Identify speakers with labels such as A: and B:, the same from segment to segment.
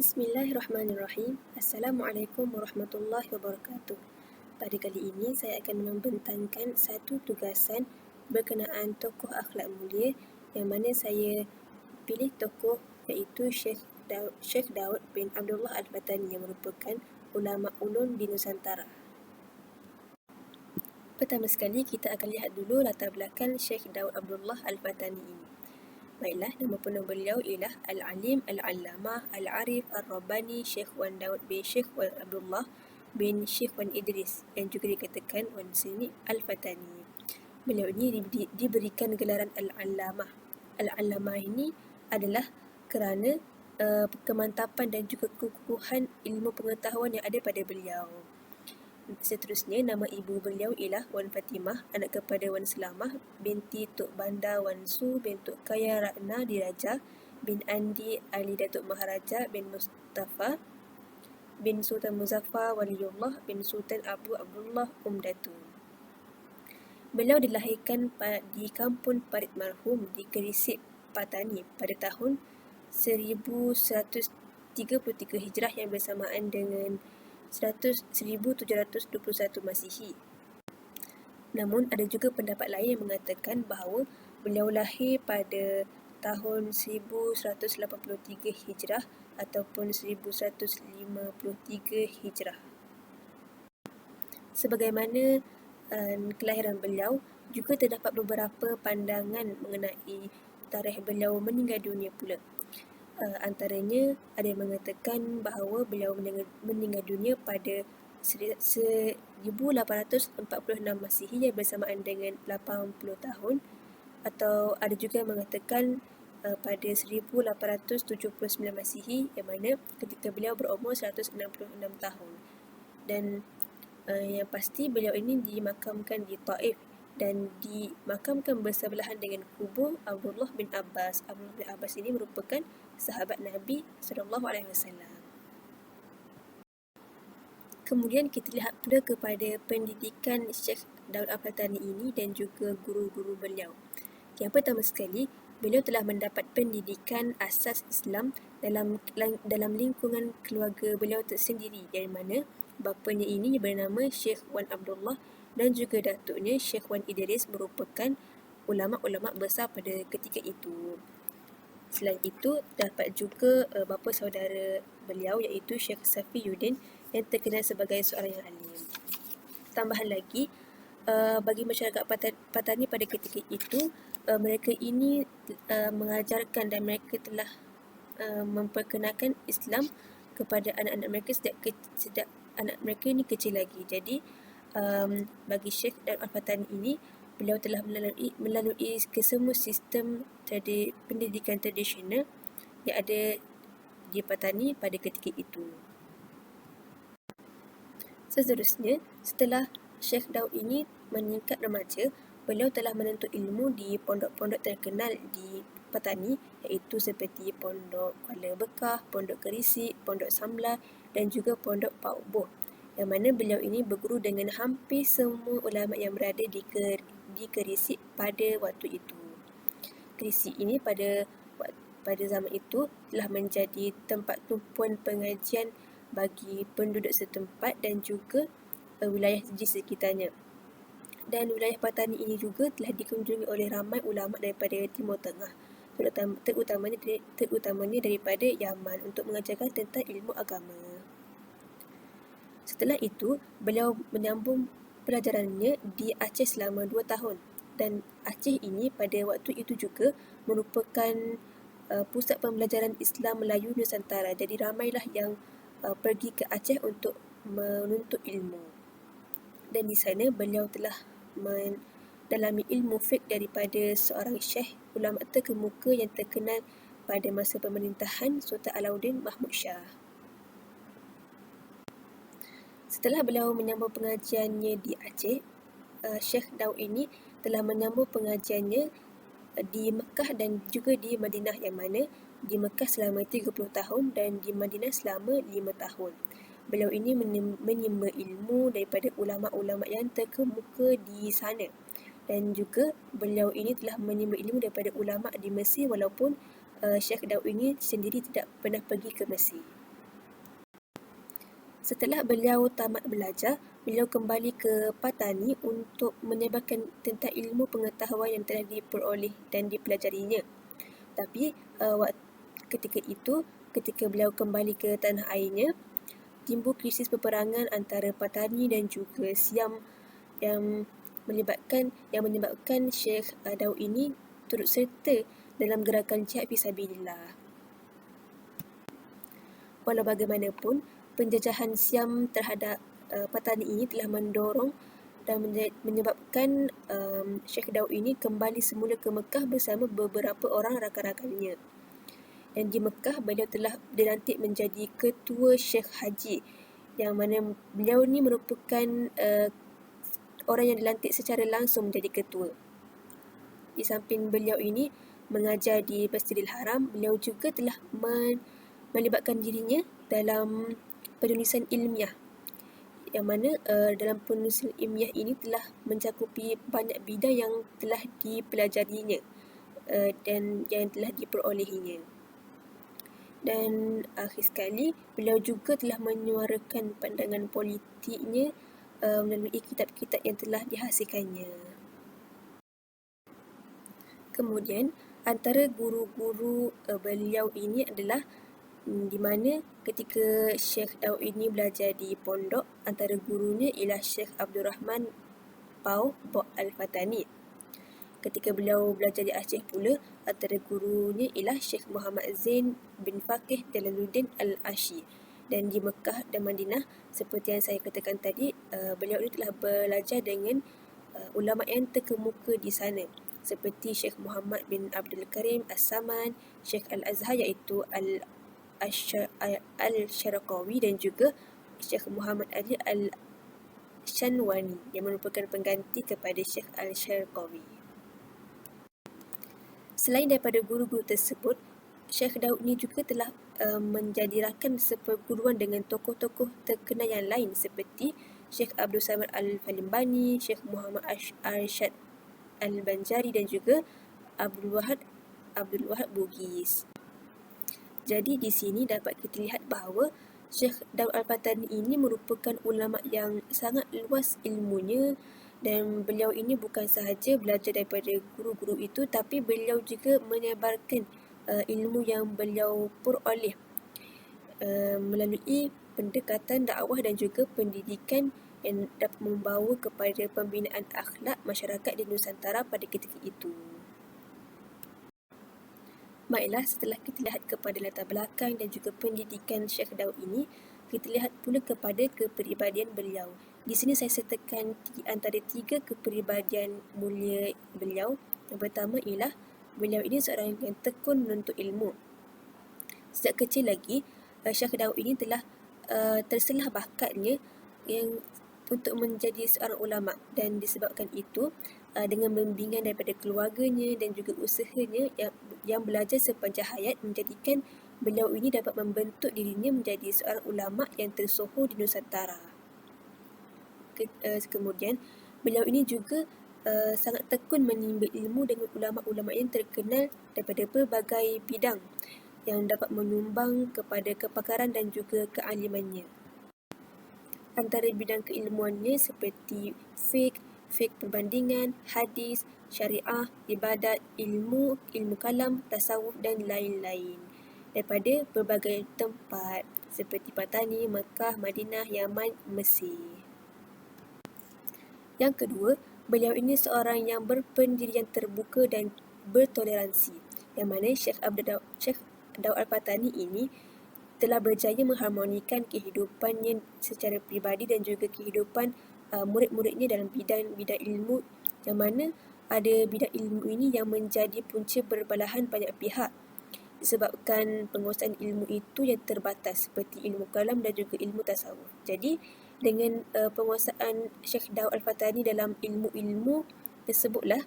A: Bismillahirrahmanirrahim. Assalamualaikum warahmatullahi wabarakatuh. Pada kali ini saya akan membentangkan satu tugasan berkenaan tokoh akhlak mulia yang mana saya pilih tokoh iaitu Syekh Daud, Syekh Daud bin Abdullah Al-Fatani yang merupakan ulama ulun di Nusantara. Pertama sekali kita akan lihat dulu latar belakang Syekh Daud Abdullah Al-Fatani ini. Baiklah, nama penuh beliau ialah Al-Alim Al-Allamah Al-Arif Al-Rabbani Syekh Wan Daud bin Syekh Wan Abdullah bin Syekh Wan Idris yang juga dikatakan Wan Sini Al-Fatani. Beliau ini di, diberikan gelaran Al-Allamah. Al-Allamah ini adalah kerana uh, kemantapan dan juga kekukuhan ilmu pengetahuan yang ada pada beliau. Seterusnya, nama ibu beliau ialah Wan Fatimah, anak kepada Wan Selamah, binti Tok Banda Wan Su bin Tok Kaya Ratna Diraja, bin Andi Ali Datuk Maharaja bin Mustafa, bin Sultan Muzaffar Waliullah bin Sultan Abu Abdullah Umdatu. Beliau dilahirkan di kampung Parit Marhum di Kerisik, Patani pada tahun 1133 Hijrah yang bersamaan dengan 1721 Masihi. Namun ada juga pendapat lain yang mengatakan bahawa beliau lahir pada tahun 1183 Hijrah ataupun 1153 Hijrah. Sebagaimana uh, kelahiran beliau, juga terdapat beberapa pandangan mengenai tarikh beliau meninggal dunia pula uh, antaranya ada yang mengatakan bahawa beliau meninggal dunia pada 1846 Masihi yang bersamaan dengan 80 tahun atau ada juga yang mengatakan uh, pada 1879 Masihi yang mana ketika beliau berumur 166 tahun. Dan uh, yang pasti beliau ini dimakamkan di Taif dan dimakamkan bersebelahan dengan kubur Abdullah bin Abbas. Abdullah bin Abbas ini merupakan sahabat Nabi sallallahu alaihi wasallam. Kemudian kita lihat pula kepada pendidikan Syekh Daud Al-Fatani ini dan juga guru-guru beliau. Yang pertama sekali, beliau telah mendapat pendidikan asas Islam dalam dalam lingkungan keluarga beliau tersendiri dari mana bapanya ini bernama Syekh Wan Abdullah dan juga datuknya Syekh Wan Idris merupakan ulama-ulama besar pada ketika itu. Selain itu, dapat juga uh, bapa saudara beliau iaitu Syekh Safi Yudin yang terkenal sebagai seorang yang alim. Tambahan lagi, uh, bagi masyarakat Patani pada ketika itu, uh, mereka ini uh, mengajarkan dan mereka telah uh, memperkenalkan Islam kepada anak-anak mereka sejak, ke, sejak anak mereka ini kecil lagi. Jadi, um, bagi Syekh dan Al-Fatani ini, beliau telah melalui melalui kesemua sistem tradi, pendidikan tradisional yang ada di Patani pada ketika itu. Seterusnya, setelah Syekh Daud ini meningkat remaja, beliau telah menuntut ilmu di pondok-pondok terkenal di Patani iaitu seperti Pondok Kuala Bekah, Pondok Kerisik, Pondok Samla dan juga Pondok Pak Ubuh yang mana beliau ini berguru dengan hampir semua ulama yang berada di di Kerisik pada waktu itu. Kerisik ini pada pada zaman itu telah menjadi tempat tumpuan pengajian bagi penduduk setempat dan juga uh, wilayah di sekitarnya. Dan wilayah Patani ini juga telah dikunjungi oleh ramai ulama daripada Timur Tengah, terutamanya terutamanya daripada Yaman untuk mengajarkan tentang ilmu agama. Setelah itu, beliau menyambung pelajarannya di Aceh selama dua tahun dan Aceh ini pada waktu itu juga merupakan uh, pusat pembelajaran Islam Melayu Nusantara. Jadi ramailah yang uh, pergi ke Aceh untuk menuntut ilmu. Dan di sana beliau telah mendalami ilmu fiqh daripada seorang syekh ulama terkemuka yang terkenal pada masa pemerintahan Sultan Alauddin Mahmud Shah. Setelah beliau menyambung pengajiannya di Aceh, uh, Syekh Daud ini telah menyambung pengajiannya uh, di Mekah dan juga di Madinah yang mana di Mekah selama 30 tahun dan di Madinah selama 5 tahun. Beliau ini menyimba ilmu daripada ulama-ulama yang terkemuka di sana. Dan juga beliau ini telah menyimba ilmu daripada ulama di Mesir walaupun uh, Syekh Daud ini sendiri tidak pernah pergi ke Mesir. Setelah beliau tamat belajar, beliau kembali ke Patani untuk menyebarkan tentang ilmu pengetahuan yang telah diperoleh dan dipelajarinya. Tapi uh, ketika itu, ketika beliau kembali ke tanah airnya, timbul krisis peperangan antara Patani dan juga Siam yang melibatkan yang menyebabkan Syekh Daud ini turut serta dalam gerakan jihad fisabilillah. Walau bagaimanapun, penjajahan Siam terhadap uh, petani ini telah mendorong dan menyebabkan um, Syekh Daud ini kembali semula ke Mekah bersama beberapa orang rakan-rakannya. Dan di Mekah, beliau telah dilantik menjadi ketua Syekh Haji yang mana beliau ini merupakan uh, orang yang dilantik secara langsung menjadi ketua. Di samping beliau ini mengajar di Masjidil Haram, beliau juga telah men- melibatkan dirinya dalam penulisan ilmiah yang mana uh, dalam penulisan ilmiah ini telah mencakupi banyak bidang yang telah dipelajarinya uh, dan yang telah diperolehinya. Dan akhir sekali, beliau juga telah menyuarakan pandangan politiknya uh, melalui kitab-kitab yang telah dihasilkannya. Kemudian, antara guru-guru uh, beliau ini adalah di mana ketika Syekh Daud ini belajar di pondok antara gurunya ialah Syekh Abdul Rahman Pau Bok Al-Fatani. Ketika beliau belajar di Aceh pula antara gurunya ialah Syekh Muhammad Zain bin Faqih Jalaluddin Al-Ashi. Dan di Mekah dan Madinah seperti yang saya katakan tadi uh, beliau ini telah belajar dengan uh, ulama yang terkemuka di sana seperti Syekh Muhammad bin Abdul Karim As-Saman, Syekh Al-Azhar iaitu Al Al-Syarqawi dan juga Syekh Muhammad Ali Al-Shanwani yang merupakan pengganti kepada Syekh Al-Syarqawi. Selain daripada guru-guru tersebut, Syekh Daud ni juga telah uh, menjadi rakan seperguruan dengan tokoh-tokoh terkenal yang lain seperti Syekh Abdul Samad Al-Falimbani, Syekh Muhammad Arshad Al-Banjari dan juga Abdul Wahab Abdul Wahab Bugis. Jadi di sini dapat kita lihat bahawa Syekh Daud Al-Fatani ini merupakan ulama yang sangat luas ilmunya dan beliau ini bukan sahaja belajar daripada guru-guru itu tapi beliau juga menyebarkan uh, ilmu yang beliau peroleh uh, melalui pendekatan dakwah dan juga pendidikan yang dapat membawa kepada pembinaan akhlak masyarakat di Nusantara pada ketika itu. Baiklah, setelah kita lihat kepada latar belakang dan juga pendidikan Syekh Daud ini, kita lihat pula kepada kepribadian beliau. Di sini saya sertakan antara tiga kepribadian mulia beliau. Yang pertama ialah beliau ini seorang yang tekun menuntut ilmu. Sejak kecil lagi, uh, Syekh Daud ini telah uh, terselah bakatnya yang untuk menjadi seorang ulama dan disebabkan itu uh, dengan bimbingan daripada keluarganya dan juga usahanya yang yang belajar sepanjang hayat menjadikan beliau ini dapat membentuk dirinya menjadi seorang ulama yang tersohor di Nusantara. Ke, uh, kemudian beliau ini juga uh, sangat tekun menimba ilmu dengan ulama-ulama yang terkenal daripada berbagai bidang yang dapat menyumbang kepada kepakaran dan juga kealimannya. Antara bidang keilmuannya seperti fiqh, fiqh perbandingan, hadis, syariah, ibadat, ilmu, ilmu kalam, tasawuf dan lain-lain. Daripada berbagai tempat seperti Patani, Mekah, Madinah, Yaman, Mesir. Yang kedua, beliau ini seorang yang berpendirian terbuka dan bertoleransi. Yang mana Syekh Abdul Daud, Syekh Daud Al-Patani ini telah berjaya mengharmonikan kehidupannya secara pribadi dan juga kehidupan uh, murid-muridnya dalam bidang-bidang ilmu yang mana ada bidang ilmu ini yang menjadi punca berbalahan banyak pihak disebabkan penguasaan ilmu itu yang terbatas seperti ilmu kalam dan juga ilmu tasawuf. Jadi dengan uh, penguasaan Syekh Daud Al-Fatani dalam ilmu-ilmu tersebutlah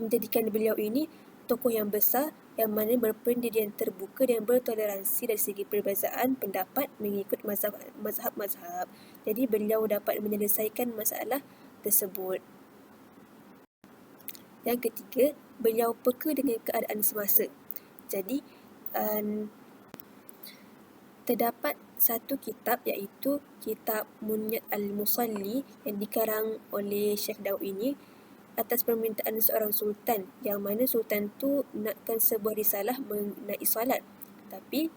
A: menjadikan beliau ini tokoh yang besar yang mana berpendirian terbuka dan bertoleransi dari segi perbezaan pendapat mengikut mazhab-mazhab. Jadi beliau dapat menyelesaikan masalah tersebut. Yang ketiga, beliau peka dengan keadaan semasa. Jadi, um, terdapat satu kitab iaitu kitab Munyat Al-Musalli yang dikarang oleh Syekh Daud ini atas permintaan seorang sultan yang mana sultan tu nakkan sebuah risalah mengenai salat tapi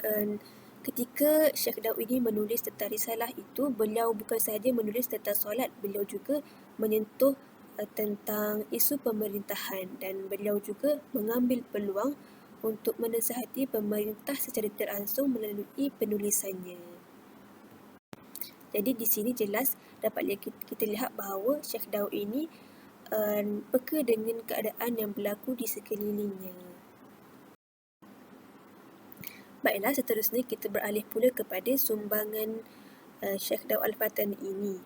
A: um, ketika Syekh Daud ini menulis tentang risalah itu beliau bukan sahaja menulis tentang solat beliau juga menyentuh uh, tentang isu pemerintahan dan beliau juga mengambil peluang untuk menasihati pemerintah secara teransung melalui penulisannya. Jadi di sini jelas dapat kita lihat bahawa Syekh Daud ini um, peka dengan keadaan yang berlaku di sekelilingnya. Baiklah, seterusnya kita beralih pula kepada sumbangan uh, Syekh Daud Al-Fatan ini.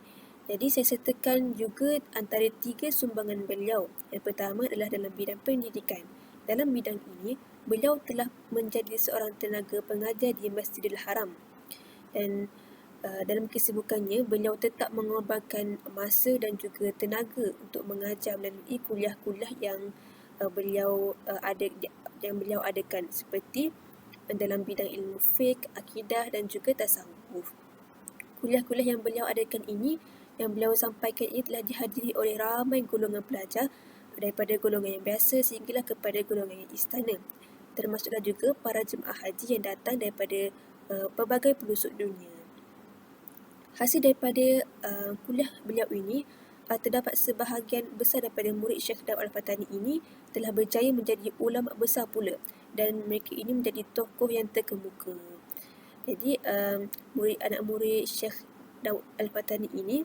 A: Jadi saya sertakan juga antara tiga sumbangan beliau. Yang pertama adalah dalam bidang pendidikan. Dalam bidang ini, beliau telah menjadi seorang tenaga pengajar di Masjidil Haram. Dan uh, dalam kesibukannya, beliau tetap mengorbankan masa dan juga tenaga untuk mengajar melalui kuliah-kuliah yang uh, beliau uh, ada yang beliau adakan seperti dalam bidang ilmu fiqh, akidah dan juga tasawuf. Kuliah-kuliah yang beliau adakan ini yang beliau sampaikan ini telah dihadiri oleh ramai golongan pelajar daripada golongan yang biasa sehinggalah kepada golongan yang istana. Termasuklah juga para jemaah haji yang datang daripada uh, pelbagai pelosok dunia. Hasil daripada uh, kuliah beliau ini, uh, terdapat sebahagian besar daripada murid Syekh Daud Al-Fatani ini telah berjaya menjadi ulama besar pula dan mereka ini menjadi tokoh yang terkemuka. Jadi, uh, murid anak murid Syekh Daud Al-Fatani ini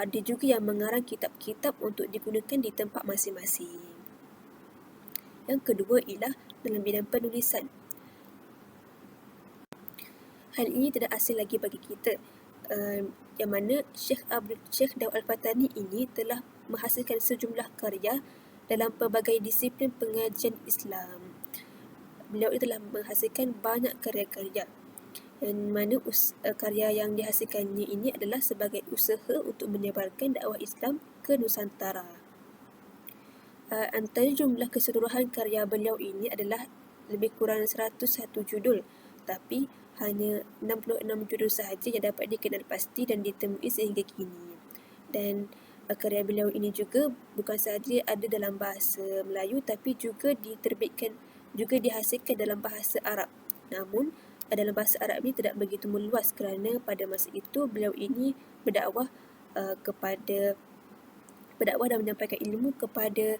A: ada juga yang mengarang kitab-kitab untuk digunakan di tempat masing-masing. Yang kedua ialah dalam bidang penulisan. Hal ini tidak asing lagi bagi kita. Uh, yang mana Syekh Abdul Syekh Daud Al-Fatani ini telah menghasilkan sejumlah karya dalam pelbagai disiplin pengajian Islam. Beliau telah menghasilkan banyak karya-karya dan mana us- uh, karya yang dihasilkannya ini adalah sebagai usaha untuk menyebarkan dakwah Islam ke Nusantara. Uh, antara jumlah keseluruhan karya beliau ini adalah lebih kurang 101 judul tapi hanya 66 judul sahaja yang dapat dikenal pasti dan ditemui sehingga kini. Dan uh, karya beliau ini juga bukan sahaja ada dalam bahasa Melayu tapi juga diterbitkan juga dihasilkan dalam bahasa Arab. Namun dalam bahasa Arab ini tidak begitu meluas kerana pada masa itu beliau ini berdakwah uh, kepada berdakwah dan menyampaikan ilmu kepada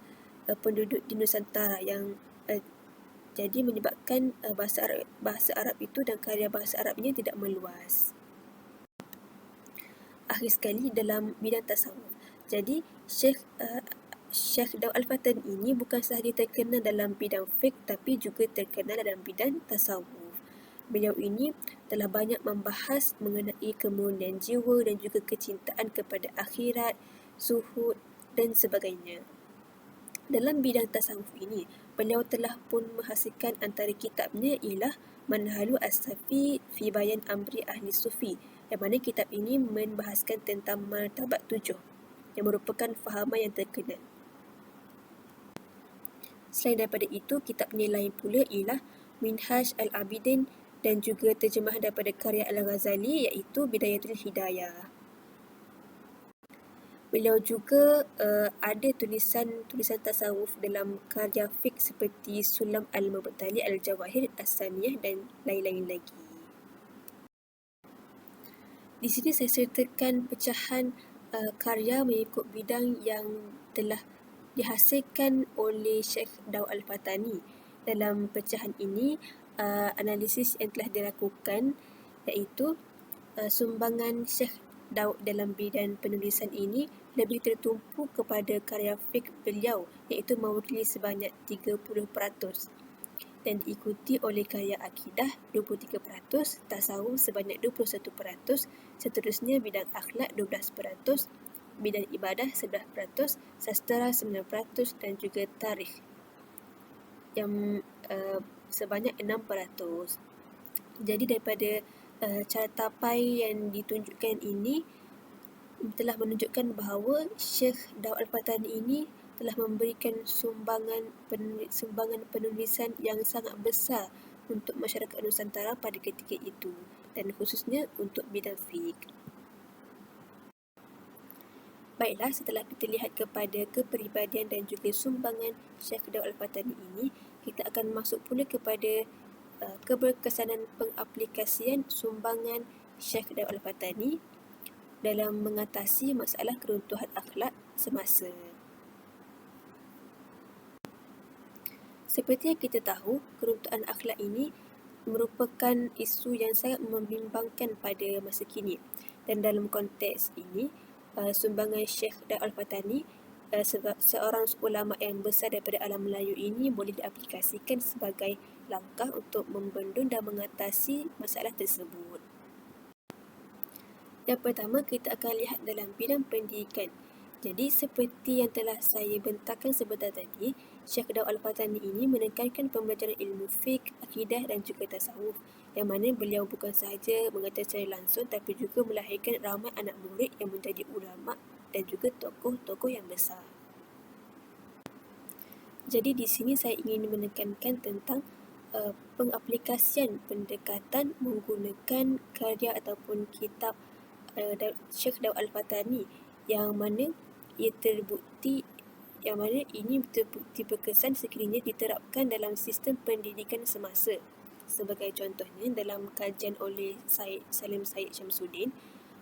A: uh, penduduk di Nusantara yang uh, jadi menyebabkan uh, bahasa Arab bahasa Arab itu dan karya bahasa Arabnya tidak meluas. Akhir sekali dalam bidang tasawuf. Jadi Syekh uh, Syekh Daud Al-Fatan ini bukan sahaja terkenal dalam bidang fiqh tapi juga terkenal dalam bidang tasawuf beliau ini telah banyak membahas mengenai kemurnian jiwa dan juga kecintaan kepada akhirat, suhud dan sebagainya. Dalam bidang tasawuf ini, beliau telah pun menghasilkan antara kitabnya ialah Manhalu As-Safi fi Bayan Amri Ahli Sufi yang mana kitab ini membahaskan tentang martabat tujuh yang merupakan fahaman yang terkenal. Selain daripada itu, kitabnya lain pula ialah Minhaj Al-Abidin dan juga terjemahan daripada karya Al-Ghazali iaitu Bidayatul Hidayah. Beliau juga uh, ada tulisan-tulisan tasawuf dalam karya fiqh seperti Sulam Al-Mubtali Al-Jawahir As-Saniyah dan lain-lain lagi. Di sini saya sertakan pecahan uh, karya mengikut bidang yang telah dihasilkan oleh Syekh Daud Al-Fatani. Dalam pecahan ini, uh, analisis yang telah dilakukan iaitu uh, sumbangan Syekh Daud dalam bidang penulisan ini lebih tertumpu kepada karya fiqh beliau iaitu mewakili sebanyak 30% dan diikuti oleh karya akidah 23%, tasawuf sebanyak 21%, seterusnya bidang akhlak 12%, bidang ibadah 11%, sastra 9% dan juga tarikh yang uh, sebanyak 6%. Jadi daripada uh, cara tapai yang ditunjukkan ini telah menunjukkan bahawa Syekh Daud Al-Fatani ini telah memberikan sumbangan penulis, sumbangan penulisan yang sangat besar untuk masyarakat Nusantara pada ketika itu dan khususnya untuk bidang fiqh. Baiklah, setelah kita lihat kepada kepribadian dan juga sumbangan Syekh Daud Al-Fatani ini, kita akan masuk pula kepada uh, keberkesanan pengaplikasian sumbangan Syekh Daud Al-Fatani dalam mengatasi masalah keruntuhan akhlak semasa. Seperti yang kita tahu, keruntuhan akhlak ini merupakan isu yang sangat membimbangkan pada masa kini. Dan dalam konteks ini, uh, sumbangan Syekh Daud Al-Fatani uh, seorang ulama yang besar daripada alam Melayu ini boleh diaplikasikan sebagai langkah untuk membendung dan mengatasi masalah tersebut. Yang pertama, kita akan lihat dalam bidang pendidikan. Jadi, seperti yang telah saya bentangkan sebentar tadi, Syekh Daud Al-Fatani ini menekankan pembelajaran ilmu fiqh, akidah dan juga tasawuf yang mana beliau bukan sahaja mengajar secara langsung tapi juga melahirkan ramai anak murid yang menjadi ulama dan juga tokoh-tokoh yang besar. Jadi di sini saya ingin menekankan tentang uh, pengaplikasian pendekatan menggunakan karya ataupun kitab uh, Syekh Daud Al-Fatani yang mana ia terbukti yang mana ini terbukti berkesan sekiranya diterapkan dalam sistem pendidikan semasa sebagai contohnya dalam kajian oleh Said Salim Said Syamsuddin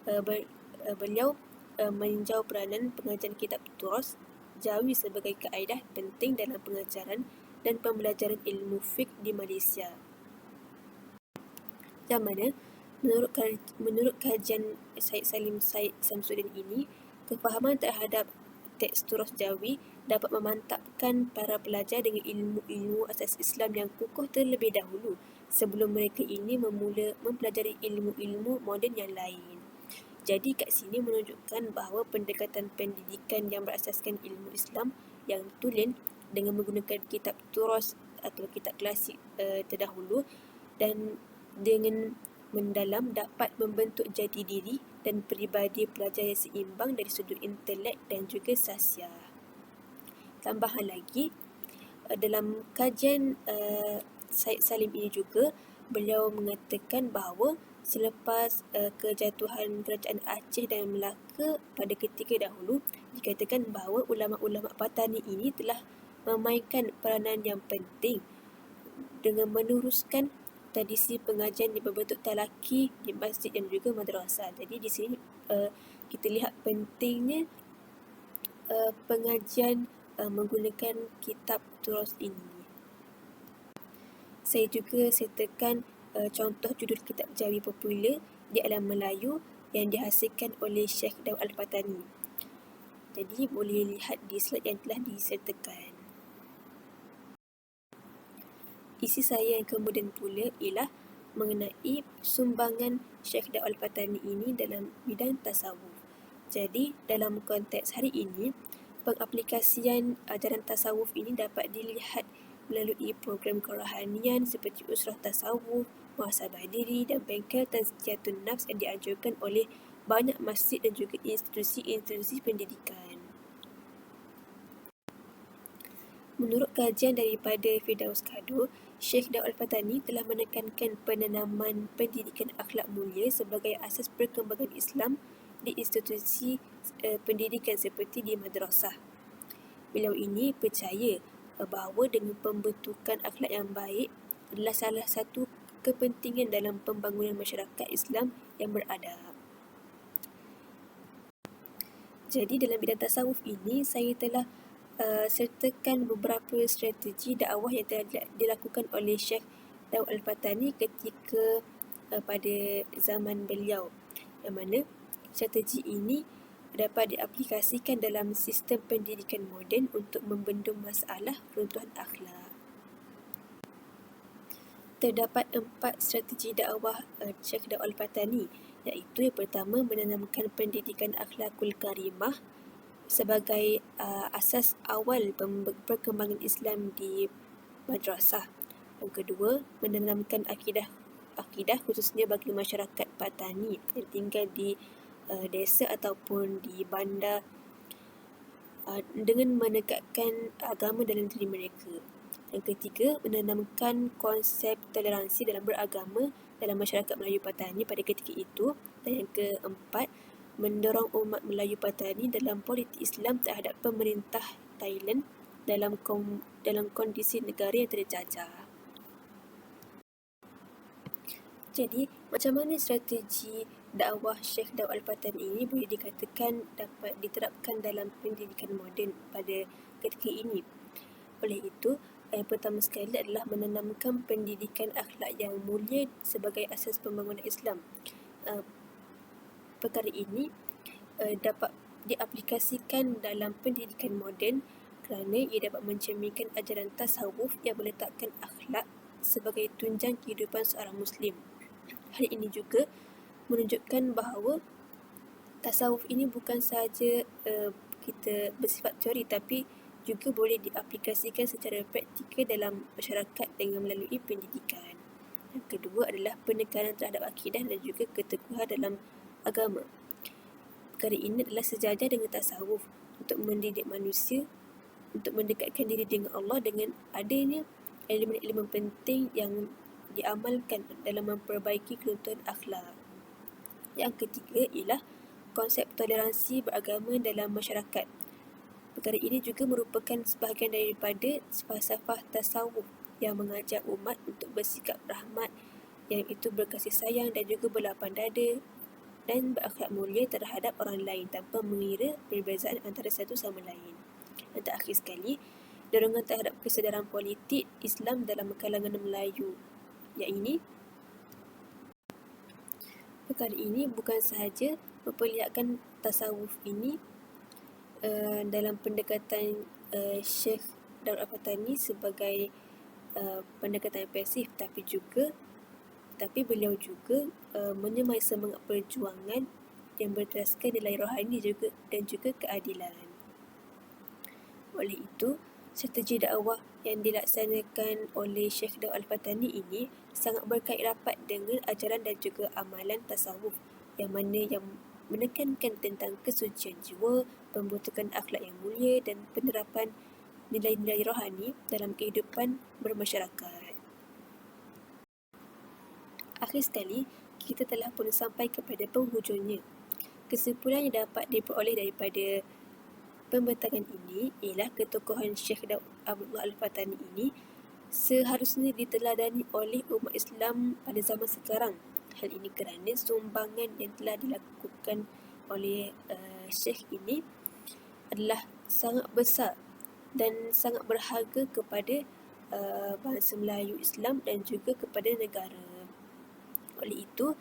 A: ber, uh, beliau meninjau peranan pengajian kitab Turas Jawi sebagai kaedah penting dalam pengajaran dan pembelajaran ilmu fiqh di Malaysia. Yang mana menurut menurut kajian Said Salim Said Syamsuddin ini kefahaman terhadap teks Turas Jawi dapat memantapkan para pelajar dengan ilmu-ilmu asas Islam yang kukuh terlebih dahulu sebelum mereka ini memula mempelajari ilmu-ilmu moden yang lain. Jadi kat sini menunjukkan bahawa pendekatan pendidikan yang berasaskan ilmu Islam yang tulen dengan menggunakan kitab Turas atau kitab klasik uh, terdahulu dan dengan mendalam dapat membentuk jati diri dan peribadi pelajar yang seimbang dari sudut intelek dan juga sasiah. Tambahan lagi, uh, dalam kajian uh, Said Salim ini juga beliau mengatakan bahawa selepas uh, kejatuhan kerajaan Aceh dan Melaka pada ketika dahulu dikatakan bahawa ulama-ulama Patani ini telah memainkan peranan yang penting dengan meneruskan tradisi pengajian di berbentuk talaki di masjid dan juga madrasah. Jadi di sini uh, kita lihat pentingnya uh, pengajian uh, menggunakan kitab turas ini saya juga sertakan uh, contoh judul kitab Jawi popular di alam Melayu yang dihasilkan oleh Syekh Daud Al-Fatani. Jadi boleh lihat di slide yang telah disertakan. Isi saya yang kemudian pula ialah mengenai sumbangan Syekh Daud Al-Fatani ini dalam bidang tasawuf. Jadi dalam konteks hari ini, pengaplikasian ajaran tasawuf ini dapat dilihat melalui program kerohanian seperti usrah tasawuf, muhasabah diri dan bengkel tazkiyatun nafs yang dianjurkan oleh banyak masjid dan juga institusi-institusi pendidikan. Menurut kajian daripada Firdaus Kado, Syekh Daud Al-Fatani telah menekankan penanaman pendidikan akhlak mulia sebagai asas perkembangan Islam di institusi uh, pendidikan seperti di madrasah. Beliau ini percaya bahawa dengan pembentukan akhlak yang baik adalah salah satu kepentingan dalam pembangunan masyarakat Islam yang beradab. Jadi dalam bidang tasawuf ini saya telah uh, sertakan beberapa strategi dakwah yang telah dilakukan oleh Syekh Daud Al-Fatani ketika uh, pada zaman beliau. Yang mana strategi ini dapat diaplikasikan dalam sistem pendidikan moden untuk membendung masalah runtuhan akhlak. Terdapat empat strategi dakwah uh, Syekh Daud Al-Fatani iaitu yang pertama menanamkan pendidikan akhlakul karimah sebagai uh, asas awal perkembangan Islam di madrasah. Yang kedua, menanamkan akidah akidah khususnya bagi masyarakat Patani yang tinggal di uh, desa ataupun di bandar uh, dengan menegakkan agama dalam diri mereka. Yang ketiga, menanamkan konsep toleransi dalam beragama dalam masyarakat Melayu Patani pada ketika itu. Dan yang keempat, mendorong umat Melayu Patani dalam politik Islam terhadap pemerintah Thailand dalam kom, dalam kondisi negara yang terjajah. Jadi, macam mana strategi dakwah Syekh Daud Al-Fatani ini boleh dikatakan dapat diterapkan dalam pendidikan moden pada ketika ini? Oleh itu, yang pertama sekali adalah menanamkan pendidikan akhlak yang mulia sebagai asas pembangunan Islam. Uh, perkara ini uh, dapat diaplikasikan dalam pendidikan moden kerana ia dapat mencerminkan ajaran tasawuf yang meletakkan akhlak sebagai tunjang kehidupan seorang Muslim. Hal ini juga menunjukkan bahawa tasawuf ini bukan sahaja uh, kita bersifat teori tapi juga boleh diaplikasikan secara praktikal dalam masyarakat dengan melalui pendidikan. Yang kedua adalah penekanan terhadap akidah dan juga keteguhan dalam agama. Perkara ini adalah sejajar dengan tasawuf untuk mendidik manusia untuk mendekatkan diri dengan Allah dengan adanya elemen-elemen penting yang diamalkan dalam memperbaiki kelenturan akhlak. Yang ketiga ialah konsep toleransi beragama dalam masyarakat Perkara ini juga merupakan sebahagian daripada falsafah tasawuf yang mengajak umat untuk bersikap rahmat yang itu berkasih sayang dan juga berlapang dada dan berakhlak mulia terhadap orang lain tanpa mengira perbezaan antara satu sama lain. Dan terakhir sekali, dorongan terhadap kesedaran politik Islam dalam kalangan Melayu. Yang ini, perkara ini bukan sahaja memperlihatkan tasawuf ini uh, dalam pendekatan uh, Syekh Daud Al-Fatani sebagai uh, pendekatan yang pasif tapi juga tapi beliau juga uh, menyemai semangat perjuangan yang berteraskan nilai rohani juga dan juga keadilan. Oleh itu, strategi dakwah yang dilaksanakan oleh Syekh Daud Al-Fatani ini sangat berkait rapat dengan ajaran dan juga amalan tasawuf yang mana yang menekankan tentang kesucian jiwa, pembentukan akhlak yang mulia dan penerapan nilai-nilai rohani dalam kehidupan bermasyarakat. Akhir sekali, kita telah pun sampai kepada penghujungnya. Kesimpulan yang dapat diperoleh daripada pembentangan ini ialah ketokohan Syekh Daud Abdullah Al-Fatani ini seharusnya diteladani oleh umat Islam pada zaman sekarang hal ini kerana sumbangan yang telah dilakukan oleh uh, Syekh ini adalah sangat besar dan sangat berharga kepada uh, bangsa Melayu Islam dan juga kepada negara. Oleh itu,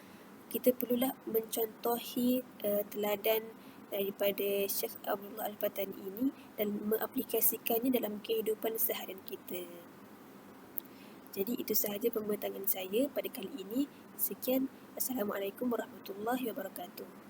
A: kita perlulah mencontohi uh, teladan daripada Syekh Abdullah Al-Fatani ini dan mengaplikasikannya dalam kehidupan seharian kita. Jadi itu sahaja pembentangan saya pada kali ini. Sekian. Assalamualaikum warahmatullahi wabarakatuh.